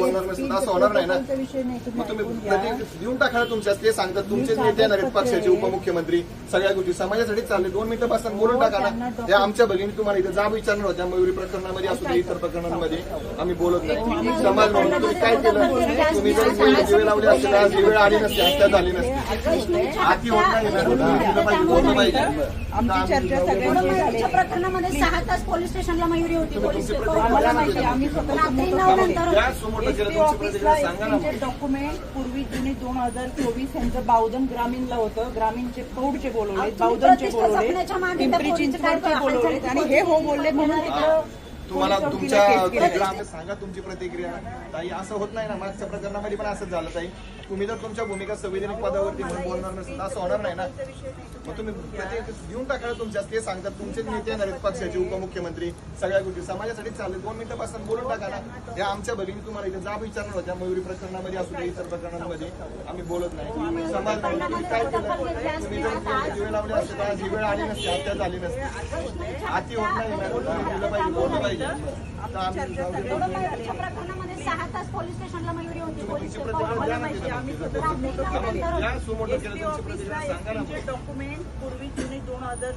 बोलणार असं होणार नाही ना. मग तुम्ही घ्या. प्रति- देऊन टाका तुमच्या ते सांगतात तुमचेच नेते येणार आहेत पक्षाचे उपमुख्यमंत्री सगळ्या गोष्टी समाजासाठी चालले दोन मिनिटं बोलून हो, टाका त्यांना ना डॉक्टर- ते आमच्या भगिनी तुम्हाला इथे जाब विचारणार होत्या मयुरी प्रकरणामध्ये असू दे इतर प्रकरणांमध्ये आम्ही बोलत नाही. समाज म्हणून तुम्ही काय केलं? तुम्ही जर दिवे लावले असते आज ही वेळ आली नसते हत्या झाली नसती. आती होत नाही प्रकरणामध्ये सहा तास पोलीस स्टेशनला मयुरी होती पोलीस आम्हाला माहिती आहे, आम्ही. नंतर ऑफिसला डॉक्युमेंट पूर्वी जुनी दोन हजार चोवीस यांचं बावधन ग्रामीणला होतं. ग्रामीणचे प्रौढचे बोलवले बावधनचे बोलवले पिंपरी चिंचवडचे बोलवले आणि हे हो बोलले म्हणून तिकडं तुम्हाला तुमच्या सांगा तुमची प्रतिक्रिया. ताई असं होत नाही ना. मागच्या प्रकरणामध्ये पण असंच झालं ताई. तुम्ही जर तुमच्या भूमिका संविधानिक पदावरती म्हणून बोलणार नसेल असं होणार नाही ना? मग तुम्ही देऊन टाका तुमच्या ते सांगतात तुमचेच नेते येणार आहेत पक्षाचे उपमुख्यमंत्री सगळ्या गोष्टी. समाजासाठी चालले दोन मिनिटं बोलून टाका ना. त्या आमच्या भगिनी तुम्हाला इथे जाब विचारणार होत्या मयुरी प्रकरणामध्ये असू दे इतर प्रकरणांमध्ये. आम्ही बोलत नाही. समाज काय केलं? तुम्ही जर दिवे लावले असते तर जी वेळ आली नसती हत्या झाली नसते. आती होत नाही बोललं पाहिजे बोललं पाहिजे. सहा तास पोलीस स्टेशनला मयुरी होती पोलीस. आम्ही स्वतः रात्री नऊ नंतर या सुमोटो केलं एसटी तुमची ऑफिसला प्रतिक्रिया सांगा ना एसटीचे डॉक्युमेंट पूर्वी जुनी दोन हजार